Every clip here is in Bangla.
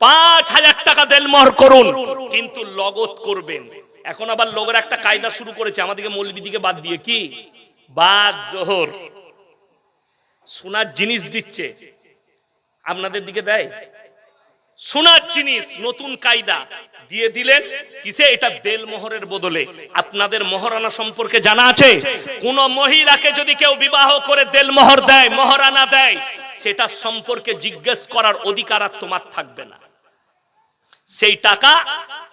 পাঁচ হাজার টাকা দেলমহর করুন। কিন্তু লগত করবেন। এখন আবার লোকের একটা কায়দা শুরু করেছে। আমাদেরকে মৌলবিদিকে বাদ দিয়ে কি? বাদ জোহর। সোনার জিনিস দিচ্ছে। আপনাদের দিকে দেয়? সোনার জিনিস নতুন কায়দা। দিয়ে দিলেন। কিসে? এটা দেল মোহরের বদলে। আপনাদের মহারানা সম্পর্কে জানা আছে? কোন মহিলাকে যদি কেউ বিবাহ করে দেল মোহর দেয় মহারানা দেয় সেটা সম্পর্কে জিজ্ঞেস করার অধিকার আর তোমার থাকবে না। সেই টাকা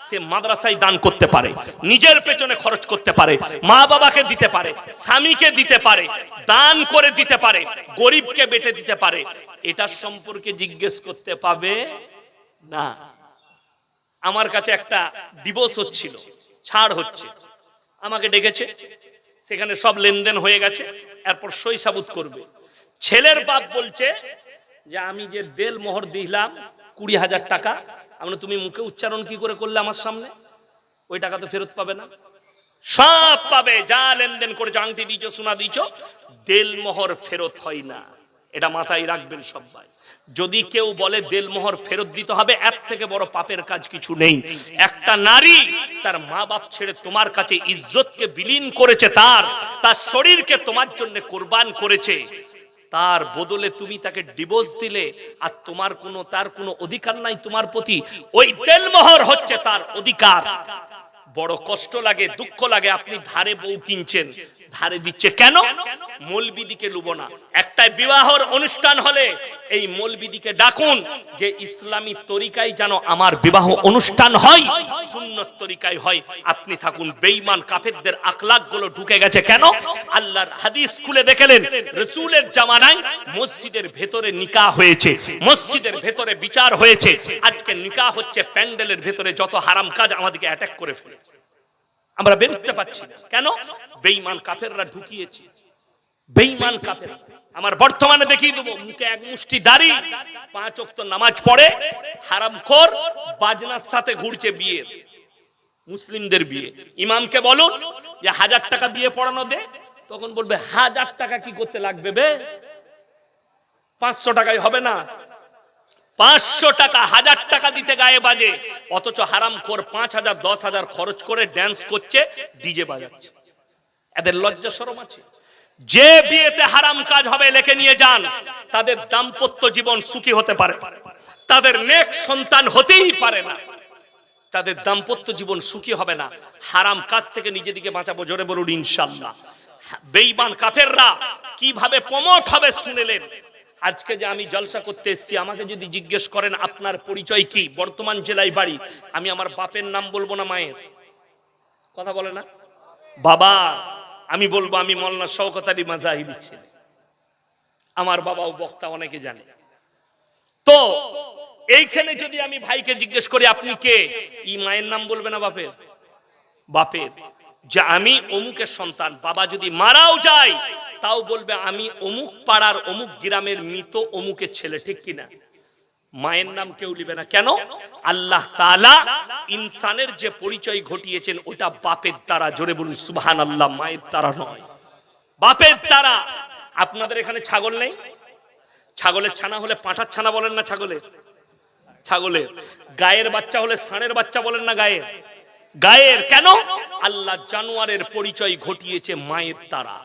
সে মাদ্রাসায় দান করতে পারে, নিজের পেছনে খরচ করতে পারে, মা বাবাকে দিতে পারে, স্বামীকে দিতে পারে, দান করে দিতে পারে, গরিবকে বেটে দিতে পারে এটার সম্পর্কে জিজ্ঞেস করতে পাবে? না। আমার কাছে একটা ডিভোর্স হচ্ছিল, ছাড় হচ্ছে। আমাকে ডেকেছে, সেখানে সব লেনদেন হয়ে গেছে, এরপর সই সাবুত করবে। ছেলের বাপ বলছে যে, আমি যে দেল মোহর দিলাম কুড়ি হাজার টাকা আমরা তুমি মুখে উচ্চারণ কি করে করলে আমার সামনে? ওই টাকা তো ফেরত পাবে না। সব পাবে, যা লেনদেন করে আংটি দিচ্ছ সোনা দিচ্ছ দেল মোহর ফেরত হয় না। এটা মাথায় রাখবেন সবাই। যদি কেউ বলে দেলমোহর ফেরত দিতে হবে, এর থেকে বড় পাপের কাজ কিছু নেই। একটা নারী তার মা বাপ ছেড়ে তোমার কাছে ইজ্জতকে বিলীন করেছে, তার তার শরীরকে তোমার জন্য কোরবান করেছে। তার বদলে তুমি তাকে ডিভোর্স দিলে আর তোমার কোনো, তার কোনো অধিকার নাই তোমার প্রতি। ওই তেলমোহর হচ্ছে তার অধিকার। বড় কষ্ট লাগে, দুঃখ লাগে, আপনি ধারে বউ কিনছেন। ধারে দিচ্ছে কেন? মলবিদিকে লুবো না। একটাই বিবাহর অনুষ্ঠান হলে এই মলবিদিকে ডাকুন যে, ইসলামী তরিকায় যেন আমার বিবাহ অনুষ্ঠান হয়, সুন্নত তরিকায় হয়। আপনি থাকুন বেঈমান, কাফেরদের আখলাকগুলো ঢুকে গেছে কেন? আল্লাহর হাদিস স্কুলে দেখলেন, রসুলের জামানায় মসজিদের ভেতরে নিকাহ হয়েছে, মসজিদের ভেতরে বিচার হয়েছে। আজকে নিকাহ হচ্ছে প্যান্ডেলের ভেতরে যত হারাম কাজ আমাদেরকে অ্যাটাক করে ফেলেছে। আমরা বেরোতে পারছি কেন? বেঈমান কাফেররা ঢুকিয়েছে। বেঈমান কাফের। আমার বর্তমানে দেখিয়ে দেবো, মুখে এক মুষ্টি দাড়ি, পাঁচ অক্ত নামাজ পড়ে হারামখোর বাজনার সাথে ঘুরছে বিয়ে। মুসলিমদের বিয়ে। ইমামকে বলুন যে, হাজার টাকা বিয়ে পড়ানো দে। তখন বলবে, হাজার টাকা কি করতে লাগবে বে? পাঁচশো টাকায় হবে না। পাঁচশো টাকা, হাজার টাকা দিতে গায়ে বাজে। অথচ হারাম কর পাঁচ হাজার, দশ হাজার খরচ করে ড্যান্স করছে ডিজে বাজাচ্ছে। এদের লজ্জা সরম আছে। যে বিয়েতে হারাম কাজ হবে লেখে নিয়ে যান। তাদের দাম্পত্য জীবন সুখী হতে পারে তাদের নেক সন্তান হতেই পারে না। তাদের দাম্পত্য জীবন সুখী হবে না। হারাম কাজ থেকে নিজেদিকে বাঁচাবো, জোরে বলুন ইনশাল্লাহ। বেঈমান কাফেররা কীভাবে প্রমোট হবে শুনেলেন আজকে যে আমি জলসা করতে এসেছি, আমাকে যদি জিজ্ঞেস করেন, আপনার পরিচয় কি? বর্তমান জেলায় বাড়ি। আমি আমার বাপের নাম বলব না মায়ের। কথা বলে না? বাবা, আমি বলব, আমি মলনা শওকত আলী মাজাহিরি ছেলে। আমার বাবাও বক্তা, অনেকে জানে। তো, এইখানে যদি আমি ভাইকে জিজ্ঞেস করি, আপনি কে? ই মায়ের নাম বলবে না বাপের? বাপের। যে আমি অমুকের সন্তান, বাবা যদি মারাও যায় তাও বলবে, আমি অমুক পাড়ার অমুক গ্রামের মৃত অমুকের ছেলে, ঠিক কিনা? মায়ের নাম কেউ লিবে না। কেন? আল্লাহ তাআলা ইনসানের যে পরিচয় ঘটিয়েছেন, ওটা বাপের দ্বারা। জোরে বলুন সুবহান আল্লাহ মায়ের দ্বারা নয়। বাপের দ্বারা। আপনাদের এখানে ছাগল নেই? ছাগলের ছানা হলে পাঁঠার ছানা বলেন না ছাগলের ছাগলের। গায়ের বাচ্চা হলে ষাঁড়ের বাচ্চা বলেন না গায়ের? গায়ের। কেন? আল্লাহ জানোয়ারের পরিচয় ঘটিয়েছে মায়ের দ্বারা।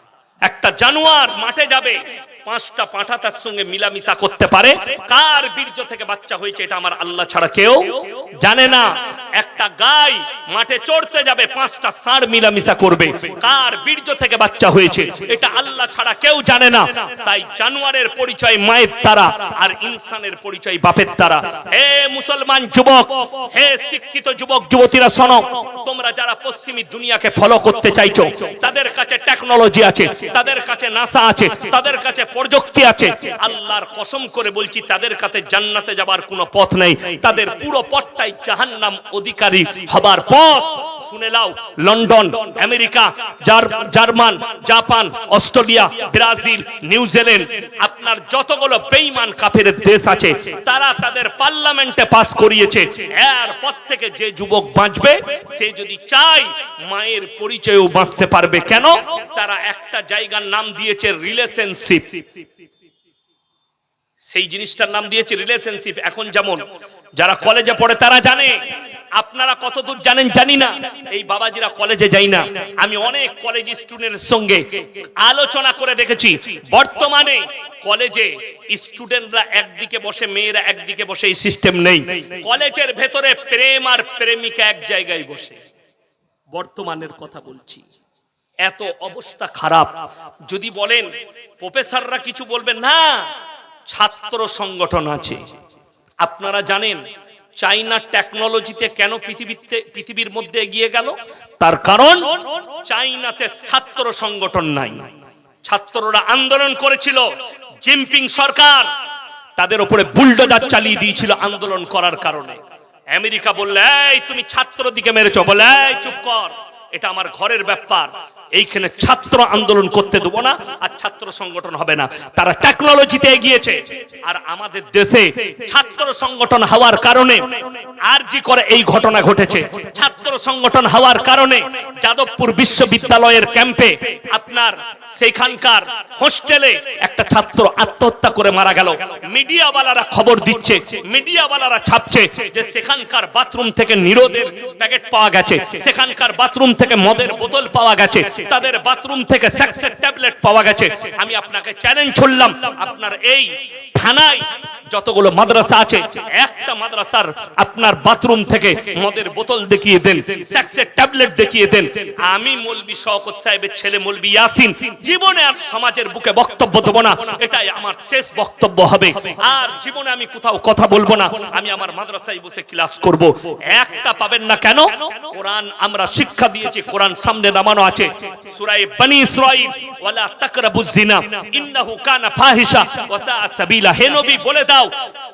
একটা জানোয়ার মাঠে যাবে। পাঁচটা পাঁঠা তার সঙ্গে মিলামিশা করতে পারে। কার বীর্য থেকে বাচ্চা হয়েছে এটা আমার আল্লাহ ছাড়া কেউ জানে না। একটা গাই মাঠে চড়তে যাবে, পাঁচটা ষাঁড় মিলামিশা করবে। কার বীর্য থেকে বাচ্চা হয়েছে এটা আল্লাহ ছাড়া কেউ জানে না। তাই জানোয়ারের পরিচয় মায়ের দ্বারা আর ইনসানের পরিচয় বাপের দ্বারা। হে মুসলমান যুবক, হে শিক্ষিত যুবক, যুবতীরা শোনো, তোমরা যারা পশ্চিমী দুনিয়াকে ফলো করতে চাইছো, তাদের কাছে টেকনোলজি আছে, তাদের কাছে নাসা আছে, তাদের কাছে প্রযুক্তি আছে। আল্লাহর কসম করে বলছি, তাদের কাছে জান্নাতে যাবার কোনো পথ নেই। তাদের পুরো পথটাই জাহান্নাম অধিকারী হবার পথ। শুনে লাও London, America German, Japan, Australia, Brazil New Zealand আপনার যতগুলো বেইমান কাফের দেশ আছে, তারা তাদের পার্লামেন্টে পাস করিয়েছে। এর পর থেকে যে যুবক বাঁচবে, সে যদি চায় মায়ের পরিচয়ও বাঁচতে পারবে। কেন? তারা একটা জায়গার নাম দিয়েছে রিলেশনশিপ সেই জিনিসটার নাম দিয়েছে রিলেশনশিপ এখন যেমন যারা কলেজে পড়ে, তারা জানে আপনারা কতদূর জানেন জানি না। এই বাবাজিরা কলেজে যাই না। আমি অনেক কলেজ স্টুডেন্টের সঙ্গে আলোচনা করে দেখেছি। বর্তমানে কলেজে স্টুডেন্টরা একদিকে বসে, মেয়েরা একদিকে বসে, এই সিস্টেম নেই। কলেজের ভেতরে প্রেম আর প্রেমিকা এক জায়গায় বসে। বর্তমানের কথা বলছি। এত অবস্থা খারাপ। যদি বলেন, প্রফেসররা কিছু বলবেন না, ছাত্র সংগঠন আছে। আপনারা জানেন চাইনা টেকনোলজিতে কেন পৃথিবীতে পৃথিবীর মধ্যে এগিয়ে গেল? তার কারণ? চাইনাতে ছাত্র সংগঠন নাই। ছাত্ররা আন্দোলন করেছিল। জিনপিং সরকার তাদের উপরে বুলডোজার চালিয়ে দিয়েছিল আন্দোলন করার কারণে। আমেরিকা বললে তুমি ছাত্র দিকে মেরেছ। বলে চুপ কর। এটা আমার ঘরের ব্যাপার। এইখানে ছাত্র আন্দোলন করতে দেবো না, আর ছাত্র সংগঠন হবে না। তারা টেকনোলজিতে এগিয়েছে, আর আমাদের দেশে ছাত্র সংগঠন হওয়ার কারণে আর জি করে এই ঘটনা ঘটেছে। ছাত্র সংগঠন হওয়ার কারণে যাদবপুর বিশ্ববিদ্যালয়ের ক্যাম্পে আপনার সেখানকার হোস্টেলে একটা ছাত্র আত্মহত্যা করে মারা গেল। মিডিয়াওয়ালারা খবর দিচ্ছে, মিডিয়াওয়ালারা ছাপছে যে সেখানকার বাথরুম থেকে নিরোধের প্যাকেট পাওয়া গেছে, সেখানকার বাথরুম থেকে মদের বোতল পাওয়া গেছে তাদের বাথরুম থেকে সেক্সের ট্যাবলেট পাওয়া গেছে। আমি আপনাকে চ্যালেঞ্জ ছুড়লাম আপনার এই থানায় যতগুলো মাদ্রাসা আছে, একটা মাদ্রাসার আপনার বাথরুম থেকে মদের বোতল দেখিয়ে দেন সেক্সের ট্যাবলেট দেখিয়ে দেন। আমি মলবি শওকত সাহেবের ছেলে মলবি ইয়াসিন, জীবনে আর সমাজের বুকে বক্তব্য দেবো না, এটাই আমার শেষ বক্তব্য হবে। আর জীবনে আমি কোথাও কথা বলব না, আমি আমার মাদ্রাসায় বসে ক্লাস করব। একটা পাবেন না কেন? কোরআন আমরা শিক্ষা দিয়েছি, কোরআন সামনে নামানো আছে। সূরায়ে বনি ইসরাঈল, ওয়ালা তাকরাবুজ জিনা ইন্নাহু কানা ফাহিশা ওয়া সাআ সাবিলা। হে নবী, বলে দাও,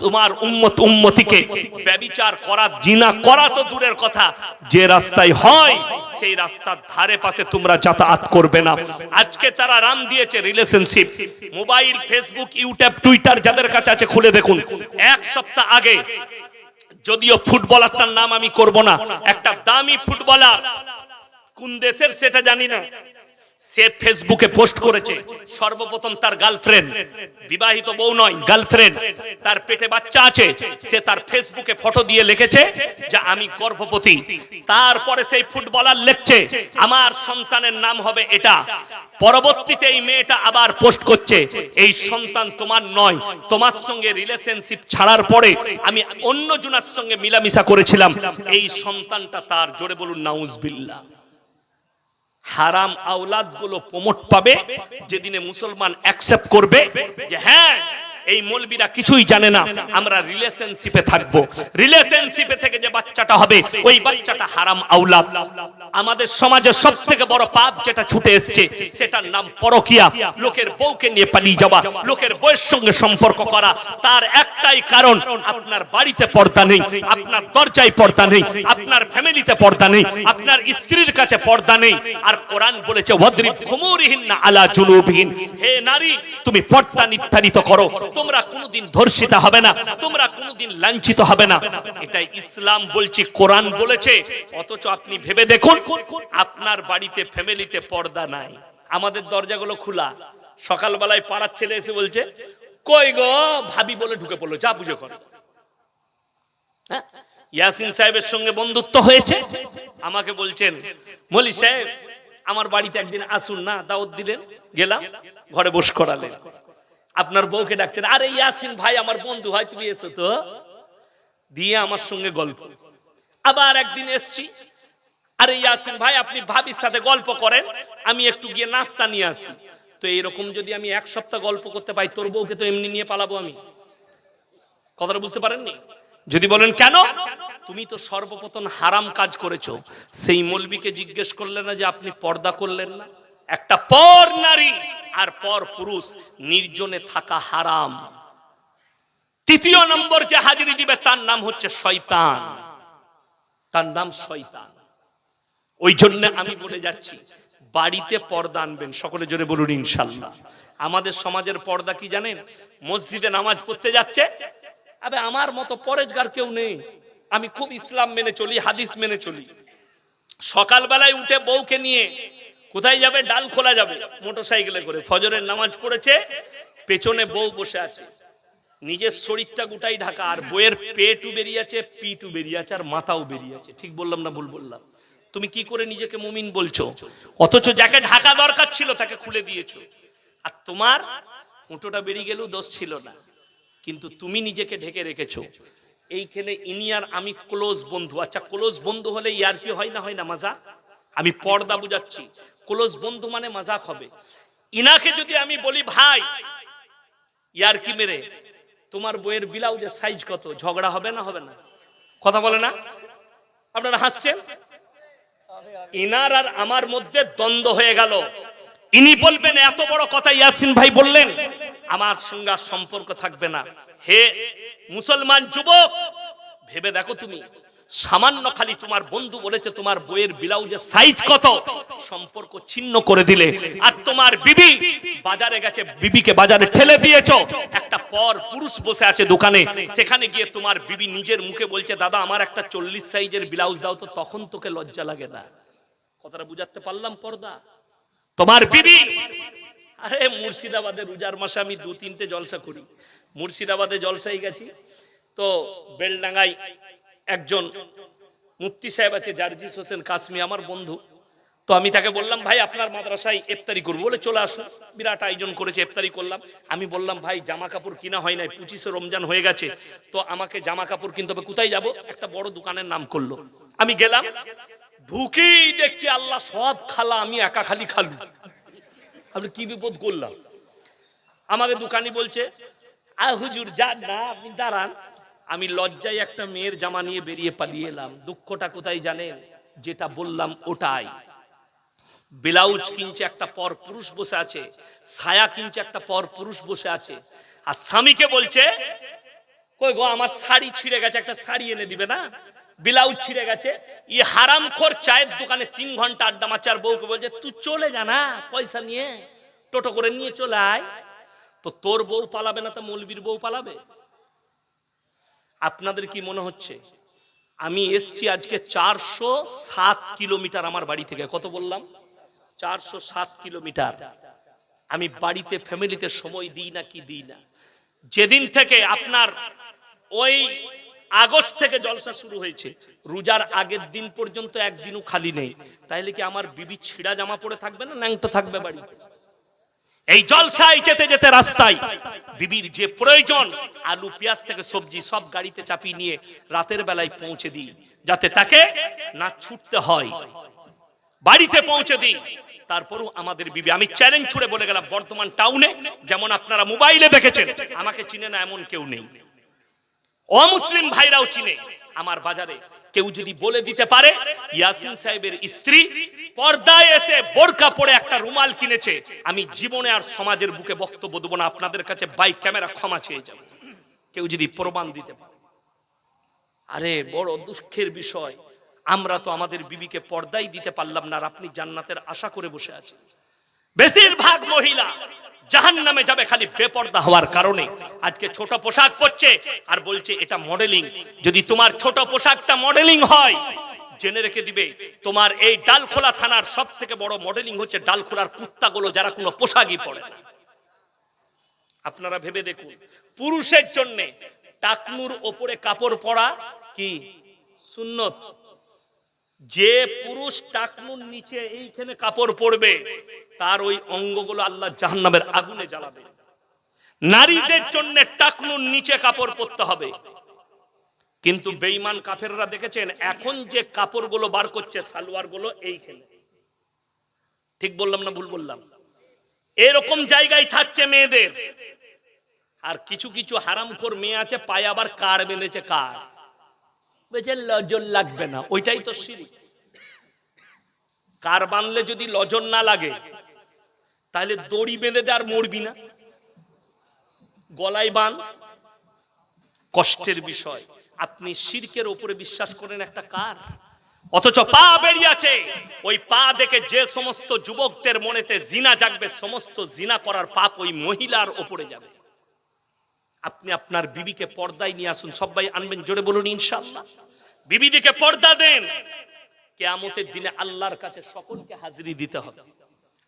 তোমার উম্মত উম্মতিকে ব্যভিচার করা, জিনা করা তো দূরের কথা। যে রাস্তায় হয়, সেই রাস্তার ধারে পাশে তোমরা যাতায়াত করবে না। আজকে তারা রাম দিয়েছে relationship mobile Facebook YouTube, Twitter যাদের কাছে আছে, খুলে দেখুন। এক সপ্তাহ আগে, যদিও ফুটবলারটার নাম আমি করব না, একটা দামি ফুটবলার কোন দেশের সেটা জানি না। সে ফেসবুকে পোস্ট করেছে, সর্বপ্রথম তার গার্লফ্রেন্ড বিবাহিত বউ নয় গার্লফ্রেন্ড তার পেটে বাচ্চা আছে, সে তার ফেসবুকে ফটো দিয়ে লিখেছে যে আমি গর্ভবতী। তারপরে সেই ফুটবলার লিখছে, আমার সন্তানের নাম হবে এটা। পরবর্তীতে এই মেয়েটা আবার পোস্ট করছে, এই সন্তান তোমার নয়, তোমার সঙ্গে রিলেশনশিপ ছাড়ার পরে আমি অন্য জনের সঙ্গে মিলামিশা করেছিলাম। এই সন্তানটা তার, জোরে বলুন, নাউজবিল্লাহ। হারাম আওলাদগুলো প্রমোট পাবে যেদিনে মুসলমান অ্যাকসেপ্ট করবে যে হ্যাঁ এই মলবিরা কিছুই জানে না। আমরা রিলেশনশিপে থাকব। রিলেশনশিপে থেকে যে বাচ্চাটা হবে, ওই বাচ্চাটা হারাম আওলাদ আমাদের সমাজের সব থেকে বড় পাপ যেটা ছুটে এসছে, সেটার নাম পরকিয়া। লোকের বউকে নিয়ে পালিয়ে যাওয়া, লোকের বউয়ের সঙ্গে সম্পর্ক করা। তার একটাই কারণ, আপনার বাড়িতে পর্দা নেই, আপনার দরজায় পর্দা নেই, আপনার ফ্যামিলিতে পর্দা নেই, আপনার স্ত্রীর কাছে পর্দা নেই। আর কোরআন বলেছে, ওয়াদরিব খুমুরিহিন আলা জুনুবিহিন হে নারী, তুমি পর্দা নির্ধারিত করো। তোমরা কোনোদিন ধর্ষিতা হবে না, তোমরা কোনোদিন লাঞ্ছিত হবে না। এটা ইসলাম বলছি, কোরআন বলেছে। অথচ আপনি ভেবে দেখুন, আপনার বাড়িতে, ফ্যামিলিতে পর্দা নাই। আমাদের দরজাগুলো খোলা। সকালবেলায় পাড়ার ছেলে এসে বলছে, কই গো, ভাবি বলে ঢুকে পড়ল, যা বুঝে করো। হ্যাঁ? ইয়াসিন সাহেবের সঙ্গে বন্ধুত্ব হয়েছে? আমাকে বলছেন, মলি সাহেব, আমার বাড়িতে একদিন আসুন না, দাওয়াত দিলেন, গেলাম, ঘরে বস করালেন। আপনার বউকে ডাকছেন, আরে ইয়াসিন ভাই, আমার বন্ধু হয়, তুমি এসো তো। দিয়ে আমার সঙ্গে গল্প। আবার একদিন এসছি। আরে ইয়াসিন ভাই, আপনি ভাবির সাথে গল্প করেন, আমি একটু গিয়ে নাস্তা নিয়ে আসি। তো এরকম যদি আমি এক সপ্তাহ গল্প করতে পাই, তোর বউকে তো এমনি নিয়ে পালাবো আমি। কথাটা বুঝতে পারেননি? যদি বলেন, কেন? তুমি তো সর্বপ্রথম হারাম কাজ করেছ। সেই মলবিকে জিজ্ঞেস করলেন না যে আপনি পর্দা করলেন না? একটা পর নারী আর পর পুরুষ, নির্জনে থাকা হারাম। তৃতীয় নম্বর যে হাজিরি দিবে, তার নাম হচ্ছে শয়তান। তার নাম শয়তান। ওই জন্য আমি বলে যাচ্ছি, বাড়িতে পর্দা আনবেন, সকলে জোরে বলুন ইনশাল্লাহ। আমাদের সমাজের পর্দা কি জানেন? মসজিদে নামাজ পড়তে যাচ্ছে, আবে আমার মতো পরেজগার কেউ নেই। আমি খুব ইসলাম মেনে চলি, হাদিস মেনে চলি। সকালবেলায় উঠে বউকে নিয়ে কোথায় যাবে? ডাল খোলা যাবে। মোটর সাইকেলে করে। ফজরের নামাজ পড়েছে, পেছনে বউ বসে আছে। নিজের শরীরটা গোটাই ঢাকা, আর বইয়ের পেটও বেরিয়ে আছে পিটও বেরিয়ে আছে আর মাথাও বেরিয়ে আছে ঠিক বললাম না ভুল বললাম? তুমি কি করে নিজেকে মুমিন বলছো? অথচ যাকে ঢাকা দরকার ছিল, তাকে খুলে দিয়েছ। আর তোমার হুঁটোটা বেরিয়ে গেলেও দোষ ছিল না। কিন্তু তুমি নিজেকে ঢেকে রেখেছো। এইখানে ইনি আর আমি ক্লোজ বন্ধু। আচ্ছা ক্লোজ বন্ধু হলে ইয়ার কি হয় না হয় না মজা আমি পর্দা বুঝাচ্ছি। ক্লোজ বন্ধু মানে মজাক হবে। ইনাকে যদি আমি বলি, ভাই, ইয়ার কি মেরে? তোমার বইয়ের ব্লাউজের সাইজ কত? ঝগড়া হবে না হবে না? কথা বলে না? আপনারা হাসছেন? ইনার আর আমার মধ্যে দ্বন্দ্ব হয়ে গেল। ইনি বলবেন, এত বড় কথা ইয়াসিন ভাই বললেন, আমার সঙ্গে সম্পর্ক থাকবে না। হে মুসলমান যুবক, ভেবে দেখো তুমি। সামান্য খালি তোমার বন্ধু বলেছে তোমার বইয়ের ব্লাউজের সাইজ কত? সম্পর্ক ছিন্ন করে দিলে। আর তোমার বিবি বাজারে গেছে, বিবিকে বাজারে ঠেলে দিয়েছ। একটা পর পুরুষ বসে আছে দোকানে। সেখানে গিয়ে তোমার বিবি নিজের মুখে বলছে, দাদা, আমার একটা চল্লিশ সাইজের ব্লাউজ দাও তো, তখন তোকে লজ্জা লাগে না। কথাটা বুঝাতে পারলাম, পর্দা। তোমার বিবি, আরে মুর্শিদাবাদের রোজার মাসে আমি দু তিনটে জলসা করি। মুর্শিদাবাদে জলসাই গেছি। তো বেলডাঙ্গায় একজন মুফতি সাহেব আছে, জারজিস হোসেন কাশ্মী আমার বন্ধু। তো আমি তাকে বললাম, ভাই, আপনার মাদ্রাসায় ইফতারি করব বলে চলে আসুন। বিরাট আয়োজন করেছে, ইফতারি করলাম। আমি বললাম, ভাই, জামা কাপড় কিনা হয় নাই, পঁচিশে রমজান হয়ে গেছে, তো আমাকে জামা কাপড় কিনতে হবে, কোথায় যাব? একটা বড় দোকানের নাম করল। আমি গেলাম, ঢুকেই দেখছি আল্লাহ সব খালা, আমি একা খালি খালু। আপনি কি বিপদ করলাম? আমাকে দোকানি বলছে আ হুজুর, যান না, আপনি দাঁড়ান। আমি লজ্জায় একটা মেয়ের জামা নিয়ে বেরিয়ে পালিয়ে এলাম। দুঃখটা কোথায় জানেন? যেটা বললাম ওটাই। ব্লাউজ কিনছে একটা পর পুরুষ বসে আছে, ছায়া কিনছে একটা পর পুরুষ বসে আছে। আর স্বামীকে বলছে, কই গো, আমার শাড়ি ছিঁড়ে গেছে, একটা শাড়ি এনে দিবে না? ব্লাউজ ছিঁড়ে গেছে। ই হারাম খোর চায়ের দোকানে তিন ঘণ্টা আড্ডা মারছে, আর বউকে বলছে, তুই চলে যা না, পয়সা নিয়ে, টোটো করে নিয়ে চলে আয়। তো তোর বউ পালাবে না, তো মৌলবীর বউ পালাবে? আপনাদের কি মনে হচ্ছে? আমি এসছি আজকে চারশো সাত কিলোমিটার আমার বাড়ি থেকে। কত বললাম? চারশো সাত কিলোমিটার। আমি বাড়িতে, ফ্যামিলিতে সময় দিই না কি দিই না। যেদিন থেকে আপনার ওই আগস্ট থেকে জলসা শুরু হয়েছে, রোজার আগের দিন পর্যন্ত একদিনও খালি নেই। তাইলে কি আমার বিবি ছিড়া জামা পরে থাকবে না ন্যাংটো থাকবে বাড়ি এই জলসায় যেতে যেতে রাস্তায় বিবির যে প্রয়োজন, আলু, পেঁয়াজ থেকে সবজি সব গাড়িতে চাপিয়ে নিয়ে রাতের বেলায় পৌঁছে দিই, যাতে তাকে না ছুটতে হয়। বাড়িতে পৌঁছে দিই। তারপরও আমাদের বিবি, আমি চ্যালেঞ্জ ছুড়ে বলে গেলাম বর্তমান টাউনে যেমন আপনারা মোবাইলে দেখেছেন, আমাকে চিনে না এমন কেউ নেই। অমুসলিম ভাইরাও চিনে, আমার বাজারে কেউ যদি বলে দিতে পারে, ইয়াসিন সাহেবের স্ত্রী পর্দায় এসে বোরকা পরে একটা রুমাল কিনেছে। আমি জীবনে আর সমাজের বুকে বক্তব্য দেবো না, আপনাদের কাছে বাইক ক্যামেরা ক্ষমা চেয়ে যাব। কেউ যদি প্রমাণ দিতে পারে। আরে, বড় দুঃখের বিষয়। আমরা তো আমাদের বিবিকে পর্দাই দিতে পারলাম না আর আপনি জান্নাতের আশা করে বসে আছেন। বেশিরভাগ মহিলা জাহান নামে যাবে খালি বেপর্দা হওয়ার কারণে। আজকে ছোট পোশাক পরছে আর বলছে, এটা মডেলিং যদি তোমার ছোট পোশাকটা মডেলিং হয়, জেনে রেখে দিবে, তোমার এই ডালখোলা থানার সব থেকে বড় মডেলিং হচ্ছে ডালখোলার কুত্তাগুলো যারা কোনো পোশাকই পরে না। আপনারা ভেবে দেখুন, পুরুষের জন্য টাকনুর ওপরে কাপড় পরা কি? সুন্নত। যে পুরুষ টাকনুর নিচে এইখানে কাপড় পরবে, তার ওই অঙ্গগুলো আল্লাহ জাহান্নামের আগুনে জ্বালাবে। নারীদের জন্য টাকনুর নিচে কাপড় পরতে হবে। কিন্তু বেঈমান কাফেররা দেখেছেন, এখন যে কাপড়গুলো বার করছে সালোয়ারগুলো এইখানে। ঠিক বললাম না ভুল বললাম? এরকম জায়গায় থাকছে মেয়েদের। আর কিছু কিছু হারামখোর মেয়ে আছে, পায়ে আবার কার বেঁধেছে কার? বলছে লজর লাগবে না, ওইটাই তো সিঁড়ি। কার বানলে যদি লজর না লাগে, তাহলে দড়ি বেঁধে দে আর মরবি না। গলায় বান, কষ্টের বিষয়। আপনি শিরকের ওপরে বিশ্বাস করেন একটা কার? অথচ পা বেরিয়ে আছে। ওই পা দেখে যে সমস্ত যুবকদের মনেতে জিনা জাগবে, সমস্ত জিনা করার পাপ ওই মহিলার ওপরে যাবে। আপনি আপনার বিবিকে পর্দায় নিয়ে আসুন সবাই আনবেন জোরে বলুন ইনশাআল্লাহ। বিবিদিকে পর্দা দেন। কেয়ামতের দিনে আল্লাহর কাছে সকলকে হাজিরি দিতে হবে।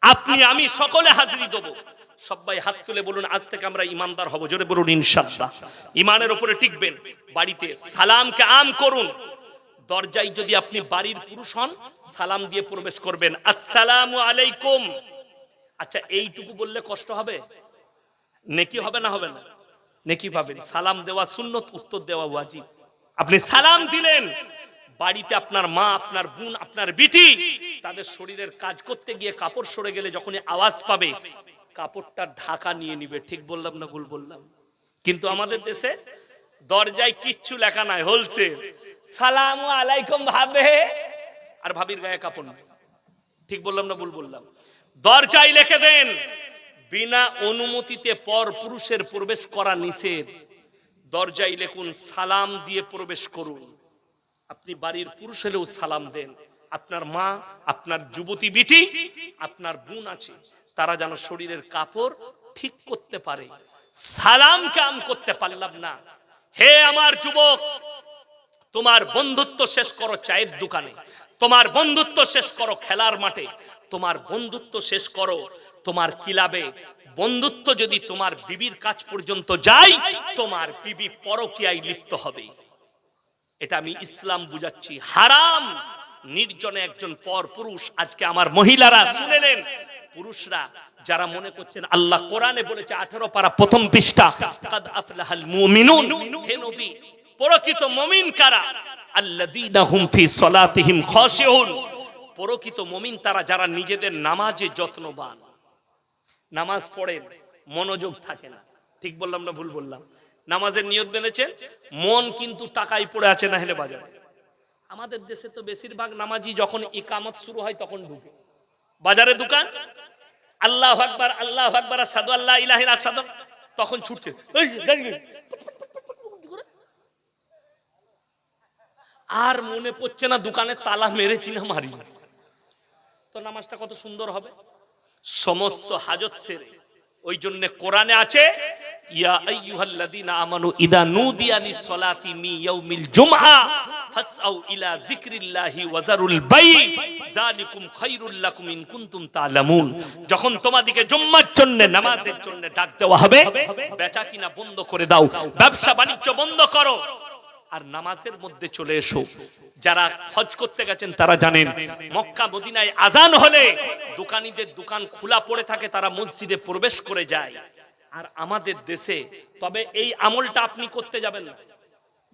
আপনি আমি সকলে হাজিরি দেব। সবাই হাত তুলে বলুন আজ থেকে আমরা ইমানদার হব জোরে বলুন ইনশাআল্লাহ। ইমানের উপরে টিকবেন। বাড়িতে সালামকে আম করুন। দরজায় যদি আপনি বাড়ির পুরুষ হন সালাম দিয়ে প্রবেশ করবেন। আসসালামু আলাইকুম। আচ্ছা এইটুকু বললে কষ্ট হবে? নেকি হবে না হবে না? নেকি পাবেন? সালাম দেওয়া সুন্নত, উত্তর দেওয়া ওয়াজিব। আপনি সালাম দিলেন, বাড়িতে আপনার মা, আপনার বোন, আপনার বিটি, তাদের শরীরের কাজ করতে গিয়ে কাপড় সরে গেলে যখনই আওয়াজ পাবে, কাপড়টা ঢাকা নিয়ে নিবে। ঠিক বললাম না ভুল বললাম? কিন্তু আমাদের দেশে দরজায় কিচ্ছু লেখা নাই হলছে সালাম আলাইকুম ভাবে। আর ভাবির গায়ে কাপড় ঠিক বললাম না ভুল বললাম? দরজায় লিখে দেন বিনা অনুমতিতে পর পুরুষের প্রবেশ করা নিষেধ। দরজায় লেখুন, সালাম দিয়ে প্রবেশ করুন। আপনি বাড়ির পুরুষ হলেও সালাম দেন। আপনার মা, আপনার যুবতী বিটি, আপনার বোন আছে, তারা যেন শরীরের কাপড় ঠিক করতে পারে। সালাম কাম করতে পারলাম না। হে আমার যুবক, তোমার বন্ধুত্ব শেষ করো চায়ের দোকানে। তোমার বন্ধুত্ব শেষ করো খেলার মাঠে। তোমার বন্ধুত্ব শেষ করো তোমার কিলাবে বন্ধুত্ব যদি তোমার বিবির কাজ পর্যন্ত যায়, তোমার বিবি পরকিয়ায় লিপ্ত হবে। এটা আমি ইসলাম বুঝাচ্ছি। হারাম। নির্জনে একজন পর পুরুষ। আজকে আমার মহিলারা শুনেলেন, পুরুষরা যারা মনে করছেন আল্লাহ কোরআনে বলেছে আঠারো পারা প্রথম পৃষ্ঠা, কাদ আফলাহাল মুমিনুন? হে নবী, প্রকৃত মুমিন কারা? আল্লাযীনা হুম ফি সলাতিহিম খাশিউন। প্রকৃত মুমিন তারা যারা নিজেদের নামাজে যত্নবান। নামাজ পড়েন মনোযোগ থাকে না। ঠিক বললাম না ভুল বললাম? নামাজের নিয়ত বেঁধেছেন মন কিন্তু টাকায় পড়ে আছে না হেলে বাজারে। আমাদের দেশে তো বেশিরভাগ নামাজি যখন ইকামত শুরু হয় তখন ঢুকে। বাজারে দোকান, আল্লাহ আকবার আল্লাহ আকবার সাদু আল্লাহ ইলাহিল সাদু তখন ছুটছে। আর মনে পড়ছে না দোকানে তালা মেরেছি না মারি। তো নামাজটা কত সুন্দর হবে? সমস্ত হাজত সেরে। ওই জন্য কোরআনে আছে, ইয়া আইয়ুহাল্লাযীনা আমানু ইদা নুদিয়া মি ইয়াউমিল জুমআ ফাসআউ ইলা যিকরিল্লাহি বাই যালিকুম লাকুম ইন কুনতুম যখন তোমাদিকে জুম্মার জন্য, নামাজের জন্য ডাক দেওয়া হবে, বেচা কিনা বন্ধ করে দাও ব্যবসা বাণিজ্য বন্ধ করো। আর নামাজের মধ্যে চলে এসো। যারা হজ করতে গেছেন তারা জানেন, মক্কা মদিনায় আজান হলে দোকানীদের দোকান খোলা পড়ে থাকে, তারা মসজিদে প্রবেশ করে যায়। আর আমাদের দেশে, তবে এই আমলটা আপনি করতে যাবেন না।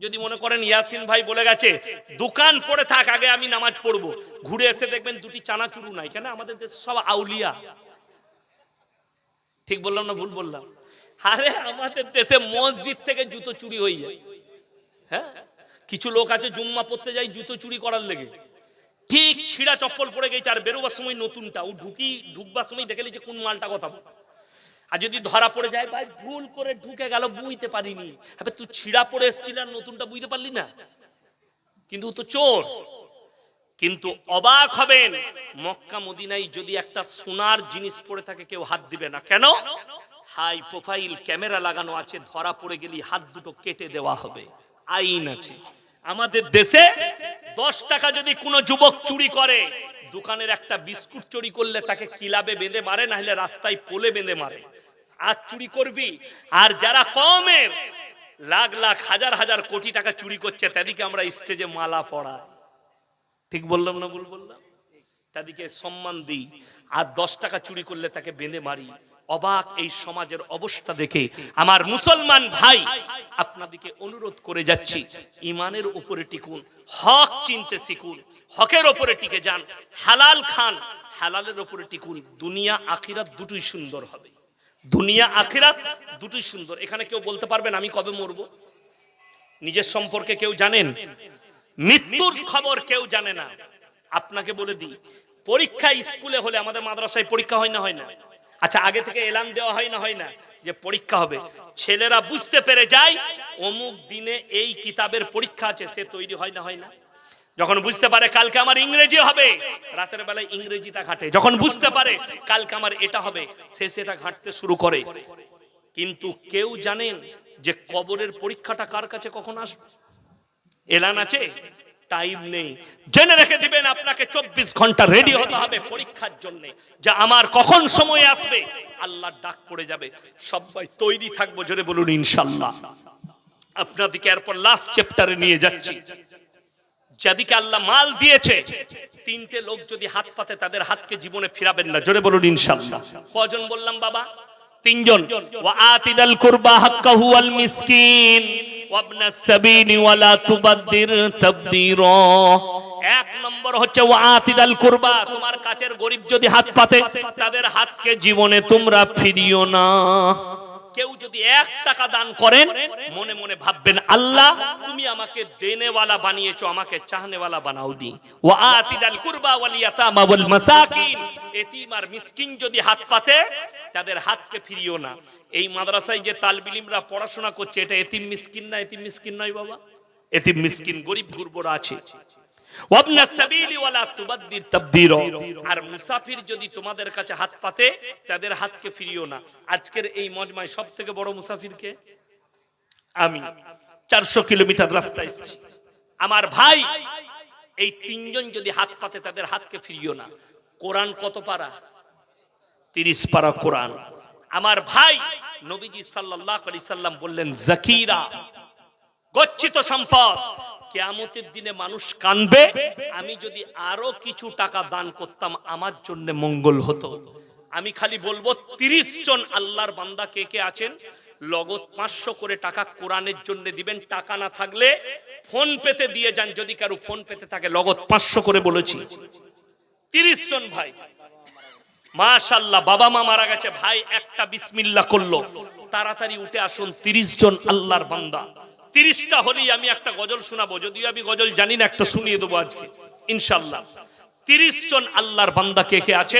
যদি মনে করেন ইয়াসিন ভাই বলে গেছে, দোকান পড়ে থাক, আগে আমি নামাজ পড়ব। ঘুরে এসে দেখবেন দুটি চানাচুরু নাই। কেন? আমাদের দেশে সব আউলিয়া। ঠিক বললাম না ভুল বললাম? আরে, আমাদের দেশে মসজিদ থেকে জুতো চুরি হয়ে যায়। হ্যাঁ? কিছু লোক আছে, জুম্মা পড়তে যায়, জুতো চুরি করার লেগে। ঠিক ছিঁড়া চপ্পল পরে গেছে, আর বেরোবার সময় নতুনটা। ও ঢুকি, ঢুকবার সময় দেখে নিচ্ছে কোন মালটা কথা। আর যদি ধরা পড়ে যায়, ভাই, ভুল করে ঢুকে গেল, বুঝতে পারিনি। আবে, তুই ছিঁড়া পড়ে এসেছিল আর নতুনটা বুঝতে পারলি না? কিন্তু তো চোর। কিন্তু অবাক হবেন, মক্কা মদিনায় যদি একটা সোনার জিনিস পড়ে থাকে, কেউ হাত দিবে না। কেন? হাই প্রোফাইল, ক্যামেরা লাগানো আছে, ধরা পড়ে গেলি হাত দুটো কেটে দেওয়া হবে। আইন আছে। আমাদের দেশে দশ টাকা যদি কোনো যুবক চুরি করে, দোকানের একটা বিস্কুট চুরি করলে তাকে কিলাবে বেঁধে মারে না হলে রাস্তায় পোলে বেঁধে মারে। আর চুরি করবি? আর যারা কমের, লাখ লাখ, হাজার হাজার কোটি টাকা চুরি করছে, তাদেরকে আমরা স্টেজে মালা পড়া ঠিক বললাম না ভুল বললাম? তাদেরকে সম্মান দিই। আর দশ টাকা চুরি করলে তাকে বেঁধে মারি। অবাক এই সমাজের অবস্থা দেখে আমার মুসলমান ভাই আপনাদেরকে অনুরোধ করে যাচ্ছি, ইমানের উপরে টিকুন, হক চিনতে শিখুন, হকের উপরে টিকে যান, হালাল খান, হালালের উপরে টিকুন, দুনিয়া, আখিরাত দুটোই সুন্দর হবে। দুনিয়া, আখিরাত দুটোই সুন্দর। এখানে কেউ বলতে পারবেন, আমি কবে মরবো? নিজের সম্পর্কে কেউ জানেন? মৃত্যুর খবর কেউ জানে না। আপনাকে বলে দিই পরীক্ষা স্কুলে হলে আমাদের মাদ্রাসায় পরীক্ষা হয় না হয় না? আচ্ছা আগে থেকে এলান দেওয়া হয় না হয় না, যে পরীক্ষা হবে। ছেলেরা বুঝতে পেরে যায়, অমুক দিনে এই কিতাবের পরীক্ষা আছে, সে তৈরি হয় না হয় না। যখন বুঝতে পারে কালকে আমার ইংরেজি হবে, রাতের বেলায় ইংরেজিটা ঘাটে। যখন বুঝতে পারে কালকে আমার এটা হবে, সে সেটা ঘাটতে শুরু করে। কিন্তু কেউ জানেন যে কবরের পরীক্ষাটা কার কাছে কখন আসবে? এলান আছে? টাইম নেই। জেনে রেখে দিবেন, আপনাকে চব্বিশ ঘণ্টা রেডি হতে হবে পরীক্ষার জন্য। যে আমার কখন সময় আসবে আল্লাহর ডাক পড়ে যাবে। সবাই তৈরি থাকব, জোরে বলুন, ইনশাল্লাহ। আপনাদেরকে এরপর লাস্ট চ্যাপ্টারে নিয়ে যাচ্ছি। যাদিকে আল্লাহ মাল দিয়েছে, তিনটে লোক যদি হাত পাতে, তাদের হাতকে জীবনে ফিরাবেন না, জোরে বলুন ইনশাআল্লাহ কজন বললাম বাবা? তিনজন। ওয়া আতিদাল কুরবা হাক্কাহু ওয়াল মিসকিন। ওয়া সাবিলি ওয়া লা তুবাদদির তাবদীরা। এক নম্বর হচ্ছে ওয়া আতিদাল কুরবা, তোমার কাছের যদি হাত পাতে, তাদের হাতকে জীবনে তোমরা ফিরিও না। কেউ যদি এক টাকা দান করেন, মনে মনে ভাববেন, আল্লাহ, তুমি আমাকে দেনেওয়ালা বানিয়েছো, আমাকে চাহনেওয়ালা বানাওনি। ওয়া আতিদাল কুরবা ওয়াল ওয়াল মাসাকিন। এতিম আর মিসকিন যদি হাত পাতে, তাদের হাতকে ফিরিও না। এই মাদ্রাসায় যে তালবিলিমরা পড়াশোনা করছে, এটা এতিম মিসকিন না, এতিম মিসকিন নয় বাবা। এতিম মিসকিন, গরিব গুরবরা আছে। আর মুসাফির যদি তোমাদের কাছে হাত পাতে, তাদের হাতকে ফিরিও না। আজকের এই মজমায় সব থেকে বড় মুসাফির কে আমি। চারশো কিলোমিটার এসেছি। আমার ভাই, এই তিনজন যদি হাত পাতে, তাদের হাতকে ফিরিও না। কোরআন কত পারা? তিরিশ পারা কোরআন। আমার ভাই নবীজি আলাইহি সাল্লাম বললেন জাকিরা গচ্ছিত সম্পদ। কেয়ামতের দিনে মানুষ কানবে। আমি যদি আরও কিছু টাকা দান করতাম আমার জন্য মঙ্গল হতো। আমি খালি বলব তিরিশ জন আল্লাহর বান্দা কে কে আছেন? লগত পাঁচশো করে টাকা কোরআনের জন্য দিবেন। টাকা না থাকলে ফোন পেতে দিয়ে যান। যদি কারও ফোন পেতে থাকে লগত পাঁচশো করে বলেছি। তিরিশ জন ভাই। মাশাল্লাহ বাবা মা মারা গেছে, ভাই একটা বিসমিল্লা করল। তাড়াতাড়ি উঠে আসুন, তিরিশ জন আল্লাহর বান্দা। তিরিশটা হলেই আমি একটা গজল শোনাবো, যদিও আমি গজল জানি না, একটা শুনিয়ে দেবো আজকে ইনশাল্লাহ তিরিশ জন আল্লাহর বান্দা কে কে আছে?